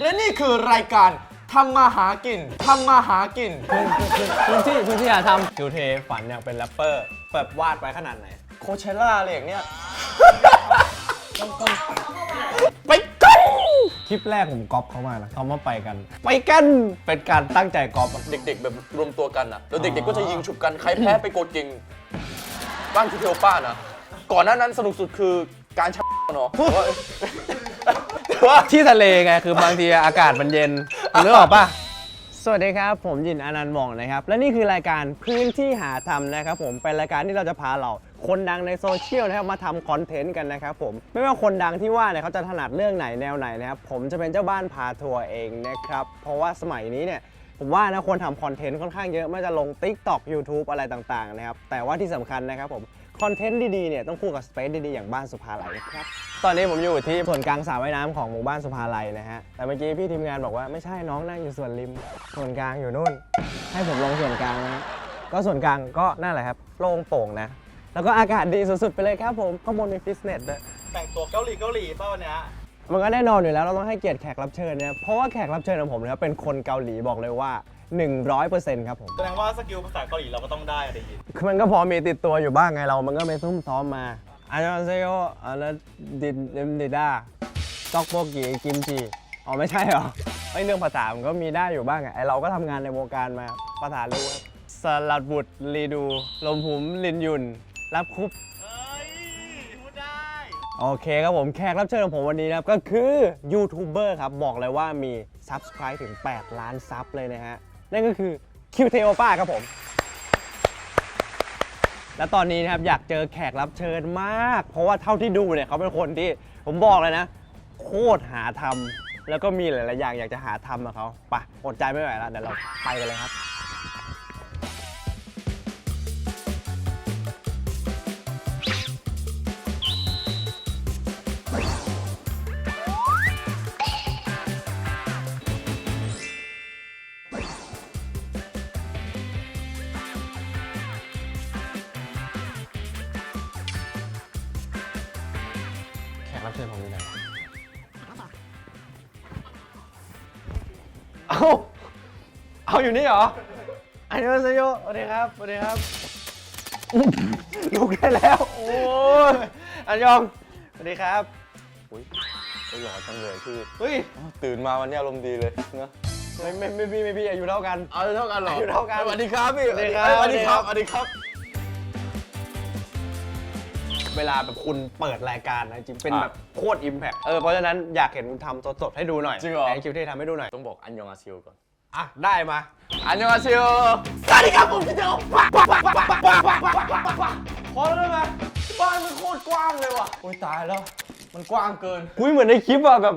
และนี่คือรายการทำมาหากินทำมาหากิน คุณที่คุณที่อยากทำคิวเทฝันอยากเป็นแรปเปอร์แบบวาดไปขนาดไหน โคเชล่าอะไรอย่างเนี้ยไปกันคลิปแรกผมก๊อปเขามานะเขามาไปกัน ไปกันเป็นการตั้งใจก๊อปเด็กๆ แบบรวมตัวกันอะ แล้วเด็กๆ ก็จะยิงฉุบกัน ใครแพ้ไปโกดกิ่งบ้านคุณเทลป้านะ ก่อนหน้านั้นสนุกสุดคือการชักเนาะ ที่ทะเลไง คือบางทีอากาศมันเย็นนึกออกปะสวัสดีครับ ผมยินอนันต์หมองนะครับ และนี่คือรายการพื้นที่หาทำนะครับผมเป็นรายการที่เราจะพาเราคนดังในโซเชียลนะครับมาทำคอนเทนต์กันนะครับผมไม่ว่าคนดังที่ว่าเนี่ยเขาจะถนัดเรื่องไหนแนวไหนนะครับผมจะเป็นเจ้าบ้านพาทัวร์เองนะครับเพราะว่าสมัยนี้เนี่ยผมว่านะคนทำคอนเทนต์ค่อนข้างเยอะไม่ว่าจะลง t i k t o k YouTube อะไรต่างๆนะครับแต่ว่าที่สำคัญนะครับผม คอนเทนต์ดีๆเนี่ยต้องคู่กับสเปซดีๆอย่างบ้านสุภาไหลครับ ตอนนี้ผมอยู่ที่ส่วนกลางสระว่ายน้ำของหมู่บ้านสุภาไหลนะฮะ แต่เมื่อกี้พี่ทีมงานบอกว่าไม่ใช่น้องนั่งอยู่ส่วนริม ส่วนกลางอยู่นู่น ให้ผมลงส่วนกลางนะก็ส่วนกลางก็นั่นแหละครับโล่งโปร่งนะ แล้วก็อากาศดีสุดๆไปเลยครับผมข้างบนมีฟิตเนสด้วย แต่งตัวเกาหลีเกาหลีป่าวันเนี้ยมันก็แน่นอนอยู่แล้วเราต้องให้เกียรติแขกรับเชิญเนี่ยเพราะว่าแขกรับเชิญของผมเนี่ยเป็นคนเกาหลีบอกเลยว่า หนึ่งร้อยเปอร์เซ็นต์ครับผม แสดงว่าสกิลภาษาเกาหลีเราก็ต้องได้อะไรอย่างงี้มันก็พอมีติดตัวอยู่บ้างไงเรา มันก็ไปซุ่มซ้อมมาอาจารย์เซโยอาจารดิดเดมดิด้าซอกโปกีกิมจีอ๋อไม่ใช่เหรอไอเรื่องภาษามันก็มีได้อยู่บ้างไงอเราก็ทำงานในวงการมาภาษารู้ครัสลัดบุตรลีดู ลมผมลินยุนรับคุป เอ้ยโอเคครับผมแขกรับเชิญของผมวันนี้นะครับ ก็คือยูทูบเบอร์ครับ บอกเลยว่ามี Subscribe ถึง 8 ล้านซับเลยนะฮะ นั่นก็คือคิวเทโอป้าครับผม และตอนนี้นะครับอยากเจอแขกรับเชิญมาก เพราะว่าเท่าที่ดูเนี่ยเขาเป็นคนที่ผมบอกเลยนะ โคตรหาทำแล้วก็มีหลาย ๆ อย่างอยากจะหาทำกับเขาไปอดใจไม่ไหวแล้วเดี๋ยวเราไปกันเลยครับ อยู่นี่เหรออันนี้มาซโยสวัสดีครับสวัสดีครับลุกได้แล้ว โอ้ยอันยองสวัสดีครับอุ้ยก็หล่อจังเลยคือเฮ้ยตื่นมาวันนี้อารมณ์ดีเลยเนอะไม่ไม่ไม่พี่ไม่พี่อยู่เท่ากันเอาเท่ากันหรออยู่เท่ากันสวัสดีครับพี่สวัสดีครับสวัสดีครับสวัสดีครับ เวลาแบบคุณเปิดรายการนะจริงเป็นแบบโคตรอิมแพคเออเพราะฉะนั้นอยากเห็นคุณทำสดๆให้ดูหน่อยจริงเหรอไอคิวเท่ทำให้ดูหน่อยต้องบอกอันยองอาซิลก่อน อะ ได้มา อันยองอาชิวสวัสดีครับผมพี่เจ้าปักปัปัปัปัปัปัปัปัปัพอแล้วไหมบ้านมันโคตรกว้างเลยว่ะ โอ้ยตายแล้ว มันกว้างเกินคุ้ยเหมือนในคลิปอะแบบ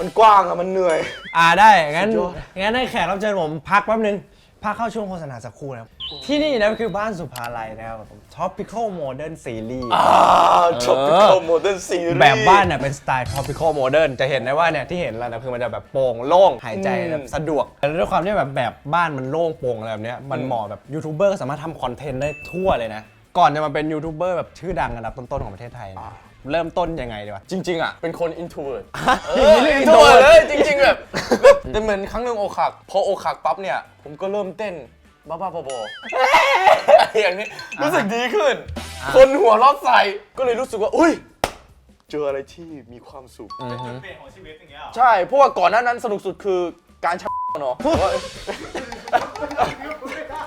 มันกว้างอะมันเหนื่อย อ่าได้งั้นสุดยอด งั้นให้แขกรับเชิญผมพักแป๊บนึงพักเข้าช่วงโฆษณาสักครู่นะครับที่นี่นะคือบ้านสุภาลัยนะครับผม Tropical Modern Series อ่าจบเป็นคอมโมเดิร์นซีรีส์แบบบ้านเนี่ยเป็นสไตล์ tropical modern จะเห็นได้ว่าเนี่ยที่เห็นแล้วนะคือมันจะแบบโปร่งโล่งหายใจแบบสะดวกแล้วด้วยความที่แบบแบบบ้านมันโล่งโปร่งอะไรแบบเนี้ยมันเหมาะแบบยูทูบเบอร์ก็สามารถทำคอนเทนต์ได้ทั่วเลยนะ ก่อนจะมาเป็นยูทูบเบอร์แบบชื่อดังอันดับต้นๆของประเทศไทยนะ เริ่มต้นยังไงดีวะ จริง ๆ อะ เป็นคน introvert เออย่างนี้อเรียก introvert introvert เลยจริง ๆ แบบแบบแต่เหมือนครั้งหนึ่งอกหักพออกหักปั๊บเนี่ย ผมก็เริ่มเต้นบ้าๆบอๆอย่างนี้รู้สึกดีขึ้น คนหัวเรอดใส่ก็เลยรู้สึกว่า อุ้ย เจออะไรที่มีความสุข เป็นจุดเปลี่ยนของชีวิตอย่างเงี้ยเหรอใช่ เพราะว่าก่อนหน้านั้นสนุกสุดคือการชักเนาะ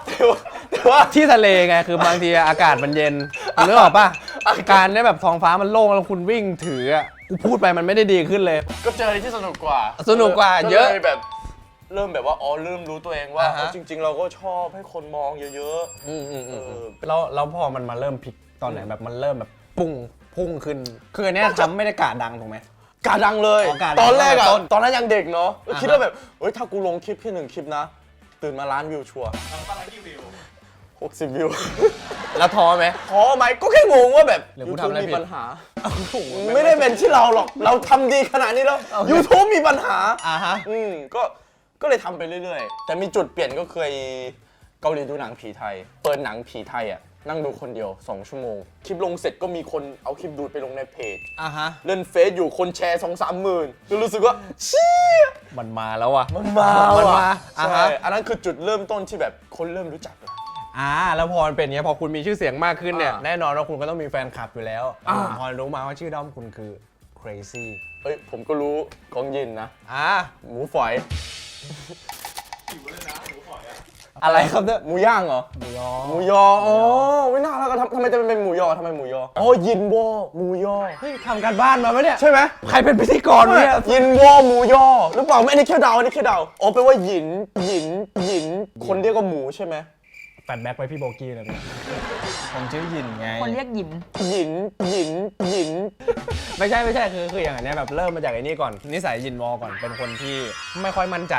แต่ว่าแต่ ว่าแต่ว่า ที่ทะเลไงคือบางทีอากาศมันเย็นนึกออกปะการเนี่ยแบบท้องฟ้ามันโล่งแล้วคุณวิ่งถืออะกูพูดไปมันไม่ได้ดีขึ้นเลย ก็เจออะไรที่สนุกกว่าสนุกกว่าเยอะลแบบ เริ่มแบบว่าอ๋อเริ่มรู้ตัวเองว่าอ่าฮะ เออจริง ๆ เราก็ชอบให้คนมองเยอะอืมอืมๆอืเอมอแล้วแล้วพอมันมาเริ่มพลิกตอนไหนแบบมันเริ่มแบบปุ้งพุ่งขึ้น คืออันเนี้ยทำไม่ได้กาดังถูกไหม กาดังเลย อ๋อกาดังตอนแรกอะตั้งแต่ต้นตอนนั้นยังเด็กเนาะก็อ่าฮะคิดว่าแบบเฮ้ยถ้ากูลงคลิปแค่หนึ่งคลิปนะ ตื่นมาล้านวิวชัวร์ 60 วิว แล้วท้อไหมพอไหมก็แค่งงว่าแบบหรือกู YouTube ทำอะไรมีผิดปัญหา ไม่ได้เป็นที่เราหรอก เราทำดีขนาดนี้แล้ว YouTube มีปัญหา อ่าฮะ อืมก็ก็เลยทำไปเรื่อยๆ แต่มีจุดเปลี่ยนก็เคยเกาหลีดูหนังผีไทย เปิดหนังผีไทยอะ นั่งดูคนเดียว 2 ชั่วโมง คลิปลงเสร็จก็มีคนเอาคลิปดูดไปลงในเพจ อ่าฮะ เล่นเฟซอยู่คนแชร์สองสามหมื่นก็รู้สึกว่าเชี่ยมันมาแล้วว่ะ มันมามันว่ะมาอ่าใช่ฮะ อันนั้นคือจุดเริ่มต้นที่แบบคนเริ่มรู้จักเรา อ่าแล้วพอมันเป็นอย่างเงี้ยพอคุณมีชื่อเสียงมากขึ้นเนี่ยอ่า แน่นอนว่าคุณก็ต้องมีแฟนคลับอยู่แล้วอ่าพอรู้มาว่าชื่อด้อมคุณคือ crazy เอ้ยผมก็รู้ของยินนะ อ่าหมูฝอยหิวเลยนะหนูขอยอะอะไรครับเนี่ยหมูย่างเหรอ หมูยอหมูยอ อ๋อไม่น่าแล้วก็ทำทำไมจะเป็นหมูยอทำไมหมูยออ๋อยินวอหมูยอ เฮ้ยทำการบ้านมาไหมเนี่ย ใช่ไหมใครเป็นพิธีกรเนี่ย ยินวอหมูยอหรือเปล่าไม่อันนี้แค่เดาอันนี้แค่เดาอ๋อแปลว่าหยินหยินหยิน คนเรียกว่าหมูใช่ไหม แฟนแบ็กไปพี่โบกี้เลยเนี่ยผมชื่อหยินไง คนเรียกหยิน หยินหยินหยิน ไม่ใช่ไม่ใช่คือคืออย่างอันเนี้ยแบบเริ่มมาจากไอ้นี่ก่อน นิสัยยินวอก่อนเป็นคนที่ไม่ค่อยมั่นใจ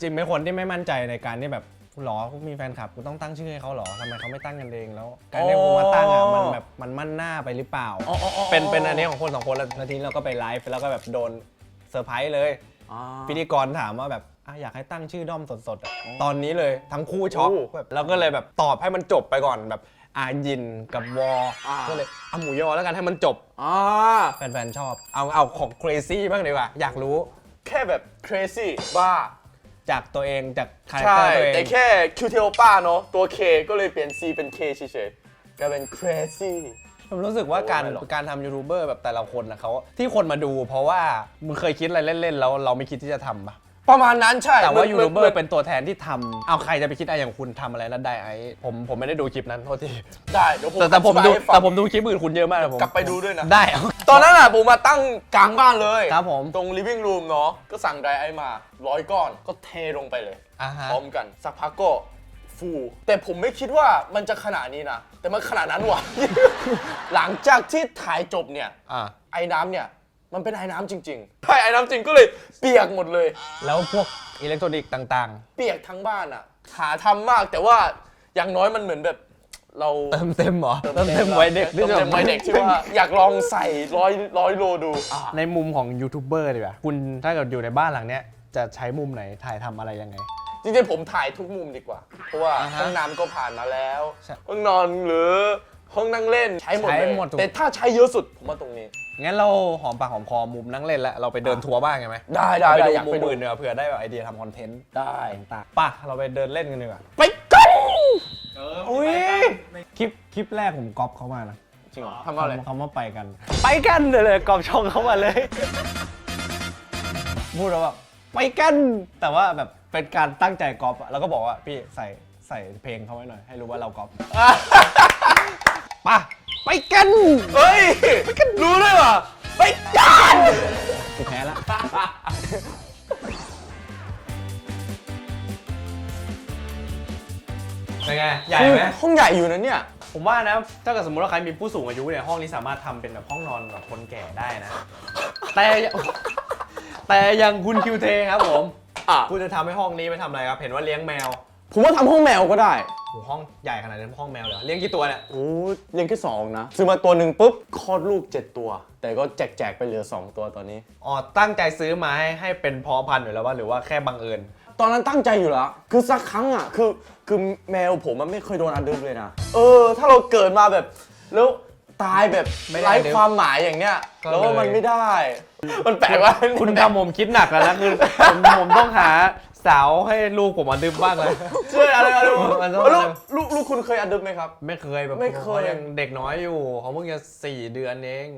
จริงเป็นคนที่ไม่มั่นใจในการที่แบบหรอกูมีแฟนคลับกูต้องตั้งชื่อให้เขาหรอทำไมเขาไม่ตั้งกันเองแล้ว การที่กูมาตั้งอะมันแบบมันมั่นหน้าไปหรือเปล่า อ๋ออ๋ออ๋อ เป็นเป็นอันนี้ของคนสองคนแล้วแล้วทีนี้เราก็ไปไลฟ์แล้วก็แบบโดนเซอร์ไพรส์เลย พิธีกรถามว่าแบบ อะอยากให้ตั้งชื่อด้อมสดๆอะตอนนี้เลยทั้งคู่ช็อกโอ้ แบบแล้วก็เลยแบบตอบให้มันจบไปก่อนแบบอายินกับวออ่าก็เลยเอาหมูยอแล้วกันให้มันจบ อ่าแฟนๆชอบ เอาเอาของ crazy บ้างดีกว่า อยากรู้แค่แบบ crazy บ้า จากตัวเองจากคาแรคใช่ เตอร์ตัวเองแต่แค่ Q T O ป้าเนาะตัว K ก็เลยเปลี่ยน C เป็น K เฉยๆกลายเป็น crazy ผมรู้สึกว่าการโอ้ไม่หรอก การทำยูทูบเบอร์แบบแต่ละคนนะเขาที่คนมาดูเพราะว่ามึงเคยคิดอะไรเล่นๆแล้วเราไม่คิดที่จะทำปะ ประมาณนั้นใช่แต่ว่าหมืยูนทูบเบอร์หมืเป็นตัวแทนที่ทำเอาใครจะไปคิดอะไรอย่างคุณทำอะไรแล้วได้ไอ้ผมผมไม่ได้ดูคลิปนั้นโทษทีได้เดี๋ยวผมแต่แต่ผมดูอธิบายให้ฟัง แต่ผมดูคลิปอื่นคุณเยอะมากเลยผมกลับไปดูด้วยนะ ได้เอา ตอนนั้นอะผมมาตั้งกลางบ้านเลยครับผม ตรง living room เนาะก็สั่งไดไอมาร้อยก้อนก็เทลงไปเลย อ่าฮะ พร้อมกัน สักพักก็ฟู แต่ผมไม่คิดว่ามันจะขนาดนี้นะ แต่มันขนาดนั้นว่ะ หลังจากที่ถ่ายจบเนี่ย อ่าไอ้น้ำเนี่ย มันเป็นไอ้น้ำจริงๆใช่ไอ้น้ำจริงก็เลยเปียกหมดเลย แล้วพวกอิเล็กทรอนิกส์ต่างเปียกทั้งบ้านอะ หาทำมากแต่ว่าอย่างน้อยมันเหมือนแบบเราๆ เติมเต็มเหรอ เติมเต็มไว้เด็กเติมเต็มไว้เด็กที่ว่าอยากลองใส่ร้อยร้อยโลดูอะในมุมของยูทูบเบอร์ดีกว่า คุณถ้าเกิดอยู่ในบ้านหลังเนี้ย จะใช้มุมไหนถ่ายทำอะไรยังไง จริงๆผมถ่ายทุกมุมดีกว่า เพราะว่าอ่าฮะห้องน้ำก็ผ่านมาแล้วใช่ ห้องนอนหรือ ห้องนั่งเล่นใช้หมดใช้เลยหมดทุก แต่ถ้าใช้เยอะสุดผมว่าตรงนี้ งั้นเราหอมปากหอมคอมุมนั่งเล่นแล้วเราไปเดินทัวร์บ้างไงไหมได้ได้ไปได้ดูอยากมุไปมดู อื่นเนีกว่ยเผื่อได้แบบไอเดียทำคอนเทนต์ได้ ต่างๆป่ะเราไปเดินเล่นกันดีกว่าไปกันเอออุ้ยไม่คลิปคลิปแรกผมก๊อปเขามานะจริงเหรอทำอะไร คำว่าไปกัน ไปกันเลยเลยก๊อปช่องเขามาเลย พูดแล้วแบบไปกันแต่ว่าแบบเป็นการตั้งใจก๊อปอะแล้วก็บอกว่าพี่ใส่ใส่เพลงเขาไว้หน่อยให้รู้ว่าเราก๊อป ป่ะไปกันเฮ้ยไปกันรู้ด้วยว่ะไปกันกูแพ้ละเป็นไงใหญ่ไหมห้องใหญ่อยู่นะเนี่ย ผมว่านะ ถ้าเกิดสมมติว่าใครมีผู้สูงอายุเนี่ยห้องนี้สามารถทำเป็นแบบห้องนอนแบบคนแก่ได้นะ แต่ยังแต่อยังคุณคิวเทครับผม อะคุณจะทำให้ห้องนี้ไปทำอะไรครับ เห็นว่าเลี้ยงแมว ผมว่าทำห้องแมวก็ได้โอ้โหห้องใหญ่ขนาดนี้ห้องแมวเลยเหรอเลี้ยงกี่ตัวเนี่ย โอ้เลี้ยงแค่สองนะ ซื้อมาตัวหนึ่งปุ๊บคลอดลูกเจ็ดตัว แต่ก็แจกแจกๆไปเหลือสองตัวตอนนี้ อ๋อ ตั้งใจซื้อมาให้ให้เป็นพอพันธุ์อยู่แล้วว่าหรือว่าแค่บังเอิญ ตอนนั้นตั้งใจอยู่แล้ว คือสักครั้งอะ คือคือแมวผมมันไม่เคยโดนอันดึบเลยนะ เออ ถ้าเราเกิดมาแบบ แล้วตายแบบไม่ได้ไร้อันดึบความหมายอย่างเนี้ยก็แล้วว่าเลย มันไม่ได้ มันแปลกว่า คุณทำผมคิดหนักแล้วนะคือผมผมต้องหา สาวให้ลูกผมอันดึบบ้างเลย เชื่ออะไรอะไรมันต้อง ลูกลูกลูกคุณเคยอันดึบไหมครับ ไม่เคยแบบไม่เคย ขายังเด็กน้อยอยู่เขาเพิ่งจะสี่เดือนเอง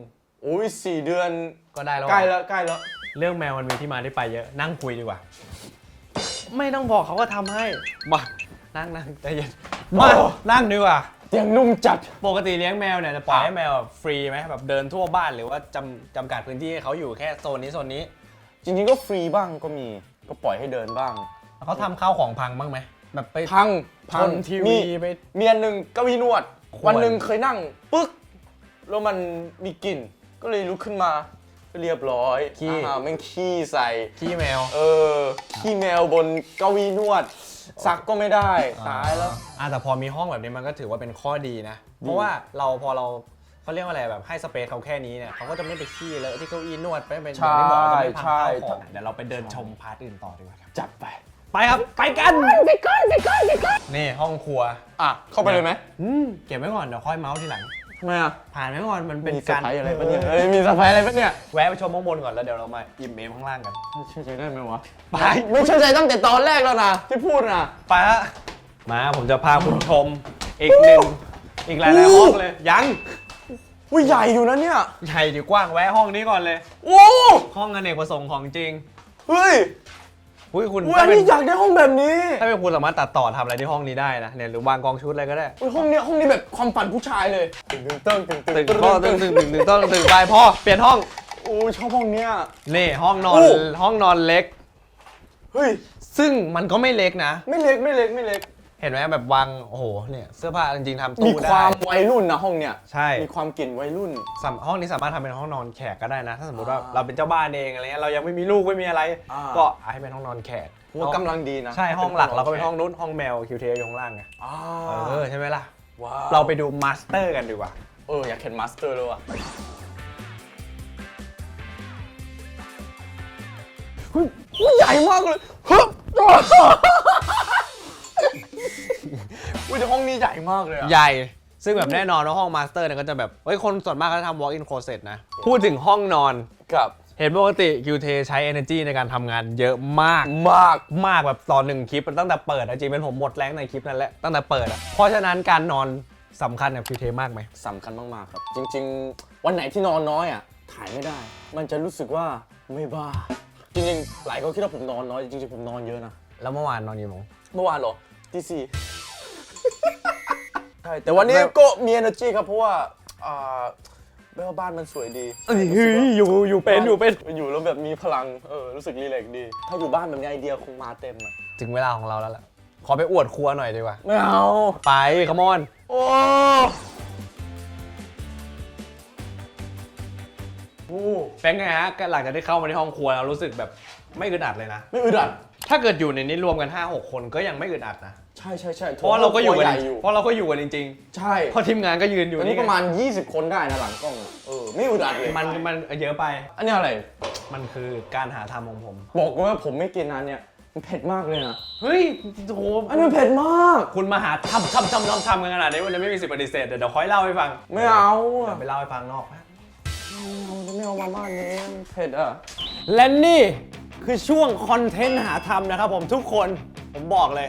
โอ้ยสี่เดือนก็ได้แล้วใกล้แล้วใกล้แล้วเรื่องแมวมันมีที่มาที่ไปเยอะนั่งคุยดีกว่า ไม่ต้องบอกเขาก็ทำให้มานั่งนั่งใจเย็นมาโอ้นั่งดีกว่า เตียงนุ่มจัด ปกติเลี้ยงแมวเนี่ยจะปล่อยให้แมวแบบฟรีไหมแบบเดินทั่วบ้านหรือว่าจำจำกัดพื้นที่ให้เขาอยู่แค่โซนนี้โซนนี้ จริงๆก็ฟรีบ้างก็มี ก็ปล่อยให้เดินบ้าง เขาทำข้าวของพังบ้างไหมแบบไป พังชพังนทีมีวีไปเมียนหนึ่งเก้าอี้นวด ควร วันหนึ่งเคยนั่งปึ๊กแล้วมันมีกลิ่น ก็เลยลุกขึ้นมาไปเรียบร้อยขี้ อ่าแม่งขี้ใส่ ขี้แมวเออ ขี้แมวบนเก้าอี้นวด ซักก็ไม่ได้ ตายแล้ว อ่าแต่พอมีห้องแบบนี้มันก็ถือว่าเป็นข้อดีนะ เพราะว่าเราพอเรา เขาเรียกว่าอะไรแบบให้สเปซเขาแค่นี้เนี่ยเขาก็จะไม่ไปขี้เลยที่เก้าอี้นวดไปเป็นอย่างที่บอกจะไม่พังใช่ข้าวของเดี๋ยวเราไปเดินชมพาร์ทอื่นต่อดีกว่าครับจัดไปไปครับไปกันไปก่อนไปก่อนไปก่อนนี่ห้องครัวอะเข้าไปเลยไหมอืมเก็บไว้ก่อนเดี๋ยวค่อยเมาส์ทีหลังทำไมอะผ่านไว้ก่อนมันเป็นมีเซอการร์ไพรส์อะไรปะเนี่ยเอ้ยมีเซอร์ไพรส์อะไรปะเนี่ยแวะไปชมข้างบนก่อนแล้วเดี๋ยวเรามาอิ่มเอมข้างล่างกันเชื่อใจได้ไหมวะไปไม่เชื่อใจตั้งแต่ตอนแรกแล้วนะที่พูดนะไปฮะมาผมจะพาคุณชมอีกหนึ่งอีกหลายๆห้องเลยยัง อุ้ยใหญ่อยู่นะเนี่ย ใหญ่ดีกว้างแวะห้องนี้ก่อนเลย โอ้ห้องอเนกประสงค์ของจริงเฮ้ยอุ้ยคุณอุ้ยถ้าอันเป็นนี้อยากได้ห้องแบบนี้ถ้าเป็นคุณสามารถตัดต่อทำอะไรที่ห้องนี้ได้นะเนี่ยหรือวางกองชุดอะไรก็ได้อุ้ยห้องเนี้ยห้องนี้แบบความฝันผู้ชายเลยตึงตึงตึงตึงตึงพ่อตึงตึงตึงตึงต้องตึงไปพ่อเปลี่ยนห้องโอ้ยชอบห้องเนี้ยนี่ห้องนอนอู้ห้องนอนเล็ก เฮ้ยซึ่งมันก็ไม่เล็กนะ ไม่เล็กไม่เล็กไม่เล็ก เห็นไหมแบบวางโอ้โหเนี่ยเสื้อผ้าจริงๆทำมีตู้คได้วามวัยรุ่นนะห้องเนี้ยใช่ มีความกลิ่นวัยรุ่น สามห้องนี้สามารถทำเป็นห้องนอนแขกก็ได้นะ ถ้าสมมติว่าอ่าเราเป็นเจ้าบ้านเองอะไรเงี้ยเรายังไม่มีลูกไม่มีอะไร อ่า ก็ให้เป็นห้องนอนแขกผมว่ากำลังดีนะใช่ห้องหลักเราก็เป็นห้องนู้นห้องแมวคิวเทอยู่ข้างล่างไงอ่าเออใช่ไหมล่ะ ว้าวเราไปดูมาสเตอร์กันดีกว่า เอออยากเห็นมาสเตอร์เลยว่ะเฮ้ยเฮ้ยใหญ่มากเลยเฮ้ย อุ้ยแต่ห้องนี้ใหญ่มากเลยอะใหญ่ ซึ่งแบบแน่นอนว่าห้องมาสเตอร์เนี่ยก็จะแบบเฮ้ยคนส่วนมากเขาจะทำ walk in closet นะ พูดถึงห้องนอน กับเห็นปกติคิวเทใช้ energy ในการทำงานเยอะมาก มาก มากแบบตอนหนึ่งคลิปตั้งแต่เปิดอะจริงเป็นผมหมดแรงในคลิปนั้นแหละตั้งแต่เปิดอะเพราะฉะนั้นการนอนสำคัญกับคิวเทมากไหม สำคัญมาก ๆ ครับ จริง ๆ วันไหนที่นอนน้อยอะถ่ายไม่ได้ มันจะรู้สึกว่าไม่บ้า จริง ๆ หลายคนคิดว่าผมนอนน้อย จริง ๆ ผมนอนเยอะนะ แล้วเมื่อวานนอนกี่โมงเมื่อวานเหรอที่สี่ใช่ แต่วันนี้ก็มี energy ครับ เพราะว่าอ่าแม่ว่าบ้านมันสวยดีเฮ้ยอยู่อยู่เป็นอยู่เป็นอยู่แล้วแบบมีพลังเออรู้สึกรีแลกซ์ดี ถ้าอยู่บ้านแบบนี้ไอเดียคงมาเต็มอะถึงเวลาของเราแล้วล่ะ ขอไปอวดครัวหน่อยดีกว่า ไม่เอาไปขมอนโอ้เป็นไงฮะหลังจากที่เข้ามาในห้องครัวเรารู้สึกแบบไม่อึดอัดเลยนะ ไม่อึดอัด ถ้าเกิดอยู่ในนี้รวมกัน 5-6 คนก็ยังไม่อึดอัดนะ ใช่ใช่ใช่เพราะว่าเราก็อยู่คกัใหนญ่อยู่ เพราะเราก็อยู่กันจริงใช่ๆเพราะทีมงานก็ยืนอยู่อันนี้ไงประมาณ 20 คนได้นะหลังกล้องอะเออไม่อึดอัดเลยมันมันเยอะไป อันนี้อะไร มันคือการหาทำของผม บอกเลยว่าผมไม่กินอันเนี่ยมันเผ็ดมากเลยนะเฮ้ยโหอันนี้มันเผ็ดมาก คุณมาหาทำทำทำทำทำกันขนาดนี้มันจะไม่มีสิทธิปฏิเสธเดี๋ยวเดี๋ยวค่อยเล่าให้ฟังไม่เอาเดี๋อะยวไปเล่าให้ฟังนอกไม่เอาไม่เอามาม่านี้มันเผ็ดอะ และนี่คือช่วงคอนเทนต์หาทำนะครับผมทุกคนผมบอกเลย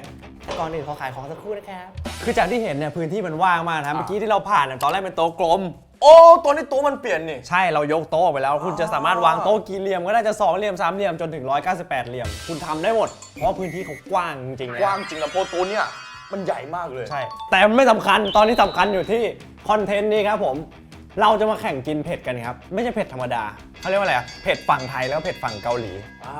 ก่อนอื่นขอขายของสักครู่นะครับ คือจากที่เห็นเนี่ยพื้นที่มันว่างมากนะเมื่อกี้ที่เราผ่านเนี่ยตอนแรกเป็นโต๊ะกลม โอ้ตัวนี้ตัวมันเปลี่ยนนี่ ใช่เรายกโต๊ะออกไปแล้ว คุณจะสามารถวางโต๊ะกี่เหลี่ยมก็ได้จะสองเหลี่ยมสามเหลี่ยมจนถึง 198 เหลี่ยม คุณทำได้หมด เพราะพื้นที่เขากว้างจริงๆนะกว้างจริงนะเพราะตัวเนี้ยมันใหญ่มากเลยใช่ แต่มันไม่สำคัญตอนนี้สำคัญอยู่ที่คอนเทนต์นี้ครับผม เราจะมาแข่งกินเผ็ดกันครับไม่ใช่เผ็ดธรรมดาเขาเรียกว่าอะไรอะเผ็ดฝั่งไทยแล้วเผ็ดฝั่งเกาหลี อ่า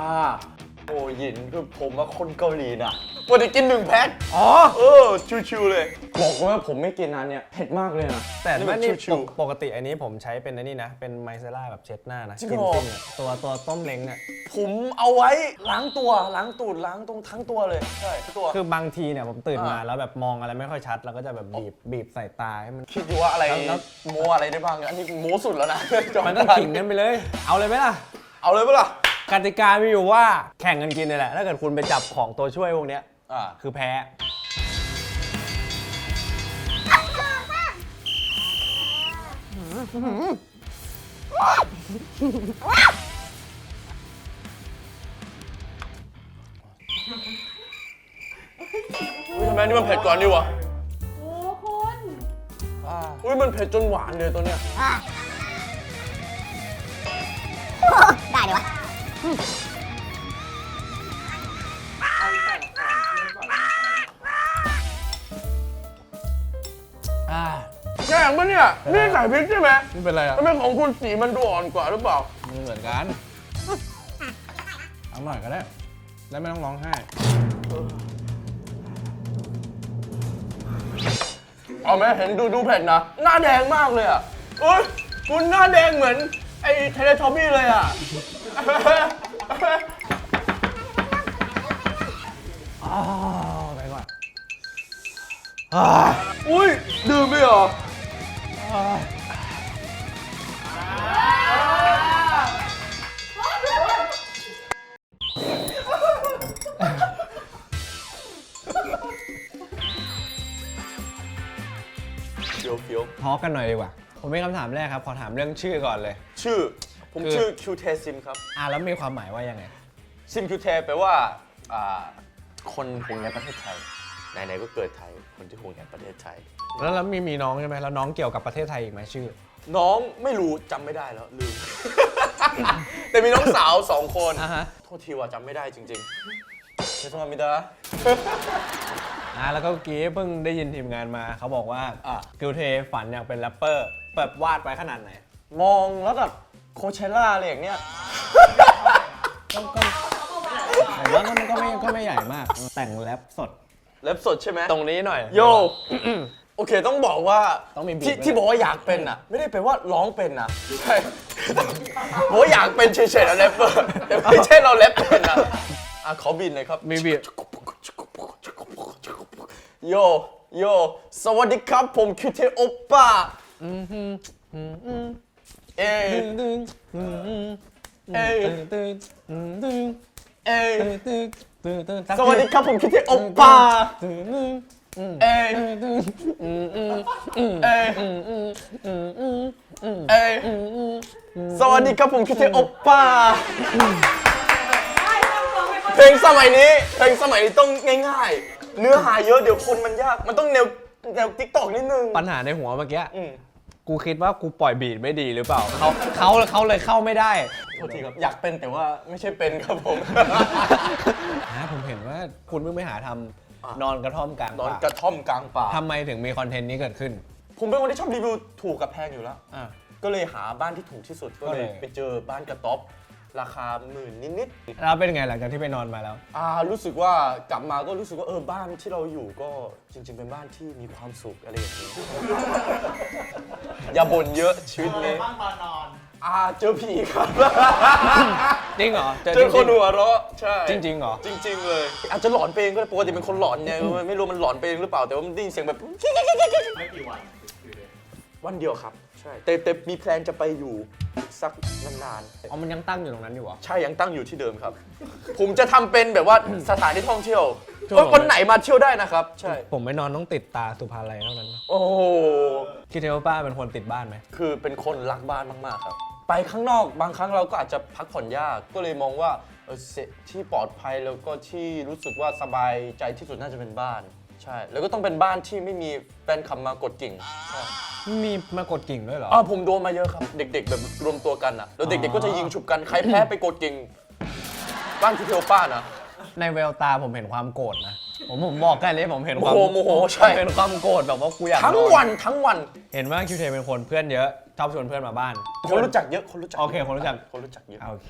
โอ้หยินคือผมว่าคนเกาหลีนะ ปกติกินหนึ่งแพ็คอ๋อ เออชิวๆเลย บอกเลยว่าผมไม่กินอันเนี่ยเผ็ดมากเลยนะแต่นี่ว่ามันนี่ชิวปกติอันนี้ผมใช้เป็นอันนี้นะ เป็นไมเซล่าแบบเช็ดหน้านะจริงกินเหรอซิ่งอะตัวตัวต้มเล้งเนี่ยๆผมเอาไว้ล้างตัวล้างตูดล้างตรงทั้งตัวเลย ใช่ทั้งตัว คือบางทีเนี่ยผมตื่นมาอ่า แล้วแบบมองอะไรไม่ค่อยชัด แล้วก็จะแบบบีบบีบใส่ตาให้มัน คิดอยู่ว่าอะไรแล้วแล้วโมอะไรได้บ้างอันนี้โมสุดแล้วนะมันก็ขิงกันไปเลย เอาเลยไหมล่ะ เอาเลยปะล่ะ กติกามีอยู่ว่าแข่งกันกินนี่แหละ ถ้าเกิดคุณไปจับของตัวช่วยพวกเนี้ย อ่าคือแพ้ อุ้ยทำไมอันนี่มันเผ็ดก่อนดีวะโอ้คุณอุ้ยมันเผ็ดจนหวานเลยตัวเนี้ย ได้เลยวะ งปะเนี่ย นี่ใส่พริกใช่ไหมไม่เป็นไรอะทำไมของคุณสีมันดูอ่อนกว่าหรือเปล่ามันเหมือนกันเอาหน่อยก็ได้ แล้วไม่ต้องร้องไห้เอาไหมเห็นดูดูเผ็ดนะ หน้าแดงมากเลยอะเอ้ยคุณหน้าแดงเหมือน ไออ้เทเลทอมมี่เลยอะอ๋อไปก่อนอุ้ย ดื่มไปเหรอ เฟี้ยวเฟี้ยวทอล์กกันหน่อยดีกว่า ผมมีคำถามแรกครับ ขอถามเรื่องชื่อก่อนเลย ชื่อ ผมคือชื่อคิวเทซิมครับ อะแล้วมีความหมายว่ายังไง ซิมคิวเทแปลว่าอ่าคนห่วงใยประเทศไทย ไหนๆก็เกิดไทย คนที่ห่วงใยประเทศไทย แล้วแล้วมีมีน้องใช่ไหมแล้วน้องเกี่ยวกับประเทศไทยอีกไหมชื่อ น้องไม่รู้จำไม่ได้แล้วลืม แต่มีน้องสาวสองคน อ่าฮะ โทษทีว่าจำไม่ได้จริงๆไม่ต้องมิดา อะแล้วก็เมื่อกี้เพิ่งได้ยินทีมงานมา เขาบอกว่าอะ กิวเทฝันอยากเป็นแรปเปอร์แบบวาดไว้ขนาดไหนมองแล้วแบบโคเชล่าอะไรอย่างเนี้ย ก็ก็ผมว่ามันก็ไม่ก็ไม่ใหญ่มาก แต่งแรปสด เล็บสดใช่ไหมตรงนี้หน่อย โย โอเคต้องบอกว่าต้องมีบีทที่ด้วยที่บอกว่าอยากเป็นอะ ไม่ได้แปลว่าร้องเป็นนะใช่บอกว่าอยากเป็นเฉยๆนะแรปเปอร์แต่ไม่ใช่เราแรปเป็นนะอะขอบินหน่อยครับ มีบีทโยโยสวัสดีครับผมคิวเทโอป้าเอยตึงตึงตึงตึงตึงตึงเอยตึงตึงตึงตึงสวัสดีครับผมคิวเทโอป้าตึงตึง เอยตึงอืมอืมอืมเอยอืมอืมอืมอืมอืมเอยสวัสดีครับผมคิวเทโอป้าเพลงสมัยนี้เพลงสมัยนี้ต้องง่ายๆ เนื้อหาเยอะเดี๋ยวคนมันยาก มันต้องแนวแนวติ๊กตอกนิดนึง ปัญหาในหัวเมื่อกี้อืมกูคิดว่ากูปล่อยบีทไม่ดีหรือเปล่าเขาเขาเขาเลยเข้าไม่ได้โทษทีครับอยากเป็นแต่ว่าไม่ใช่เป็นครับผมนะผมเห็นว่าคุณเพิ่งไปหาทำ นอนกระท่อมกลางนอนป่ากระท่อมกลางป่าทำไมถึงมีคอนเทนต์นี้เกิดขึ้นผมเป็นคนที่ชอบรีวิวถูกกับแพงอยู่แล้ว อะ ก็เลยหาบ้านที่ถูกที่สุดก็เลยก็เลย ไปเจอบ้านกระต๊อบราคาหมื่นนิดแล้วเป็นไงหลังจากที่ไปนอนมาแล้วๆอ่ารู้สึกว่ากลับมาก็รู้สึกว่าเออบ้านที่เราอยู่ก็จริง ๆ เป็นบ้านที่มีความสุขอะไรอย่างนี้ อย่าบ่นเยอะชีวิตนี้บ้างตอนนอน อ่าเจอผีครับ จริงเหรอเจอคนหัวเราะใช่จริงๆเหรอ จริง ๆ เลย อาจจะหลอนไปเองก็ได้ปกติเป็นคนหลอนไงไม่รู้มันหลอนไปเองหรือเปล่าแต่ว่ามันได้ยินเสียงแบบไม่กี่วันคือเลยวันเดียวครับ ใช่แต่แต่มีแพลนจะไปอยู่สักนานอ๋อมันยังตั้งอยู่ตรงนั้นอยู่เหรอๆใช่ยังตั้งอยู่ที่เดิมครับ ผมจะทำเป็นแบบว่าสถานที่ท่องเที่ยวช่วงวันไหนมาเที่ยวได้นะครับ ใช่ ผมไปนอนต้องติดตาสุภาลัยเท่านั้นนะโอ้โหคิดเทว่าป้าเป็นคนติดบ้านไหม คือเป็นคนรักบ้านมากๆครับ ไปข้างนอกบางครั้งเราก็อาจจะพักผ่อนยาก ก็เลยมองว่าเออเสที่ปลอดภัยแล้วก็ที่รู้สึกว่าสบายใจที่สุดน่าจะเป็นบ้าน ใช่ แล้วก็ต้องเป็นบ้านที่ไม่มีแฟนคลับมากดกิ่งใช่มีมากดกิ่งด้วยเหรอ อ่าผมโดนมาเยอะครับ เด็ก ๆ แบบรวมตัวกันอะแล้วเด็ก ๆ ก็จะยิงฉุบกันใครแพ้ไปกดกิ่งบ้านคิวเทลป้านะ ในแววตาผมเห็นความโกรธนะ ผมผมบอกแค่นี้ผมเห็นความโมโหโมโหใช่เห็นความโกรธแบบว่ากูอยากทั้งนอวันทั้งวันเห็นว่าคิวเทเป็นคนเพื่อนเยอะชอบชวนเพื่อนมาบ้าน คนรู้จักเยอะคนรู้จักโอเคคนรู้จัก คนรู้จักเยอะโอเค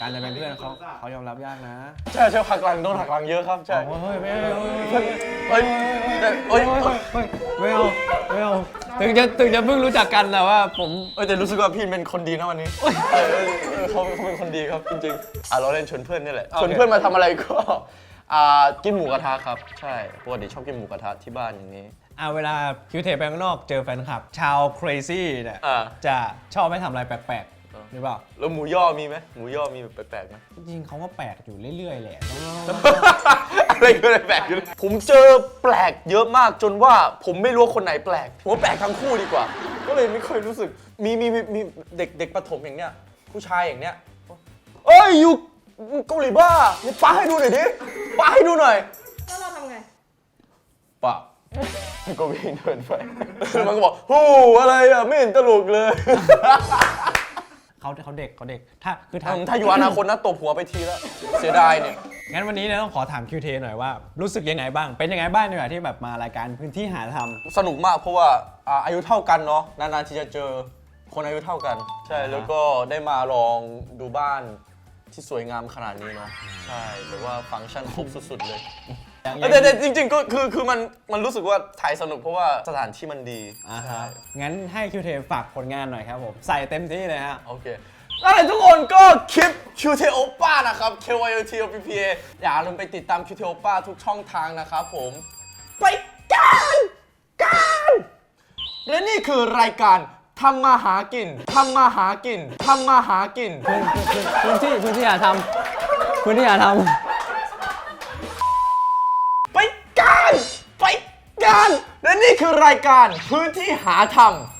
การจะเป็นเพื่อนเขาเขายอมรับยากนะใช่ใช่หักหลังโดนหักหลังเยอะครับใช่โอ้ยไม่เอาเฮ้ยเฮ้ยแต่เฮ้ยไม่เอาไม่เอาถึงจะถึงจะเพิ่งรู้จักกันแต่ว่าผมเอ้ยแต่รู้สึกว่าพี่เป็นคนดีนะวันนี้เออเออเออเขาเขาเป็นคนดีครับจริงๆอะเราเล่นชวนเพื่อนนี่แหละชวนเพื่อนมาทำอะไรก็ อ่ากินหมูกระทะครับ ใช่ปกติชอบกินหมูกระทะที่บ้านอย่างนี้ อ่าเวลาคิวเทไปข้างนอกเจอแฟนคลับ ชาว crazy เนี่ยอ่า จะชอบไม่ทำอะไรแปลกเออๆหรือเปล่า แล้วหมูย่อมีไหมหมูย่อมีแบบแปลกๆไหม จริงๆเขาก็แปลกอยู่เรื่อยๆแหละ อะไรก็เลยแปลกอยู่เลยผมเจอแปลกเยอะมากจนว่าผมไม่รู้ว่าคนไหนแปลกผมว่าแปลกทั้งคู่ดีกว่า ก็เลยไม่ค่อยรู้สึกมีมีมีมีเด็กเด็กประถมอย่างเนี้ยผู้ชายอย่างเนี้ยเอ้ยอยู่ เกาหลีบ้านี่ป้าให้ดูหน่อยดิป้าให้ดูหน่อยแล้วเราทำไง ป้าก็วิ่งเดินไปแล้วมันก็บอกฮู้อะไรอะไม่เห็นตลกเลยเขาเขาเด็กเขาเด็ก ถ้าคือถ้าถ้าอยู่อนาคตนะตบหัวไปทีแล้วเสียดายเนี่ยงั้นวันนี้เนี่ยต้องขอถามคิวเทหน่อยว่ารู้สึกยังไงบ้าง เป็นยังไงบ้างในแบบที่แบบมารายการพื้นที่หาทำสนุกมากเพราะว่าอ่าอายุเท่ากันเนาะนานๆที่จะเจอคนอายุเท่ากัน ใช่แล้วก็ได้มาลองดูบ้าน ที่สวยงามขนาดนี้เนาะใช่แบบว่าฟังก์ชันครบสุดๆเลยอย่างเออแต่แต่จริง ๆ ก็คือคือมันมันรู้สึกว่าถ่ายสนุกเพราะว่าสถานที่มันดีอ่าฮะงั้นให้คิวเทฝากผลงานหน่อยครับผม ใส่เต็มที่เลยฮะ โอเคแล้วเดี๋ยวทุกคนก็คลิป QT Oppa นะครับ KYOT OPPA อย่าลืมไปติดตาม QT Oppa ทุกช่องทางนะครับผม ไปกันกันและนี่คือรายการ ทำมาหากินทำมาหากินทำมาหากิน พื้นที่พื้นที่อย่าทำพื้นที่อย่าทไปกัน ไปกัน และนี่คือรายการพื้นที่หาทำฮะำ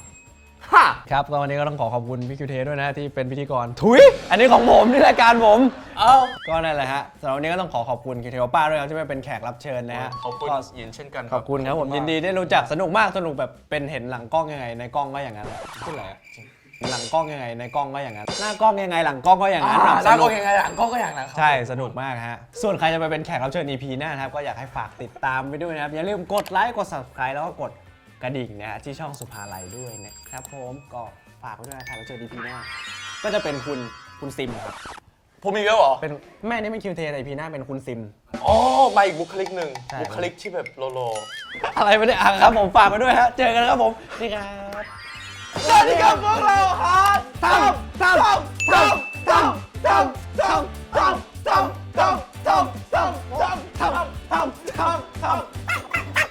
ครับก็วันนี้ก็ต้องขอขอบคุณพี่คิวเทด้วยนะที่เป็นพิธีกร ถุย อันนี้ของผมที่รายการผม เอา ก็นั่นแหละฮะสำหรับวันนี้ก็ต้องขอขอบคุณคิวเทโอป้าด้วยครับที่มาเป็นแขกรับเชิญนะฮะขอบคุณก็ยินเช่นกันขอบคุณครับผมยินดีได้รู้จักสนุกมากสนุกแบบเป็นเห็นหลังกล้องยังไงในกล้องก็อย่างนั้นแหละพูดอะไรอะหลังกล้องยังไงในกล้องก็อย่างนั้น หน้ากล้องยังไงหลังกล้องก็อย่างอ่านั้นแบบสแล้วนุก็ก ยังไงหลังก็ก็อย่างนั้นครับ ใช่ สนุกมากฮะ ส่วนใครจะไปเป็นแขกรับเชิญ EP หน้านะครับ ก็อยากให้ฝากติดตามไปด้วยนะครับ อย่าลืมกดไลค์ กด subscribe แล้วก็กด กระดิ่งนะฮะที่ช่องสุภาลัยด้วยนะครับผมก็ฝากไว้ด้วยนะครับแล้วเจอดีพีหน้าก็จะเป็นคุณคุณซิมครับผมมีเยอะหรอเป็นแม่นี่เป็นคิวเทแต่พีหน้าเป็นคุณซิม อ๋อมาอีกบุคลิกหนึ่งบุคลิกที่แบบโลโลอะไรไม่ได้อะครับผมฝากไปด้วยฮะเจอกันครับผมนี่ครับสวัสดีครับพวกเราฮาร์ดทำทำทำทำทำทำทำทำทำทำทำทำทำทำทำ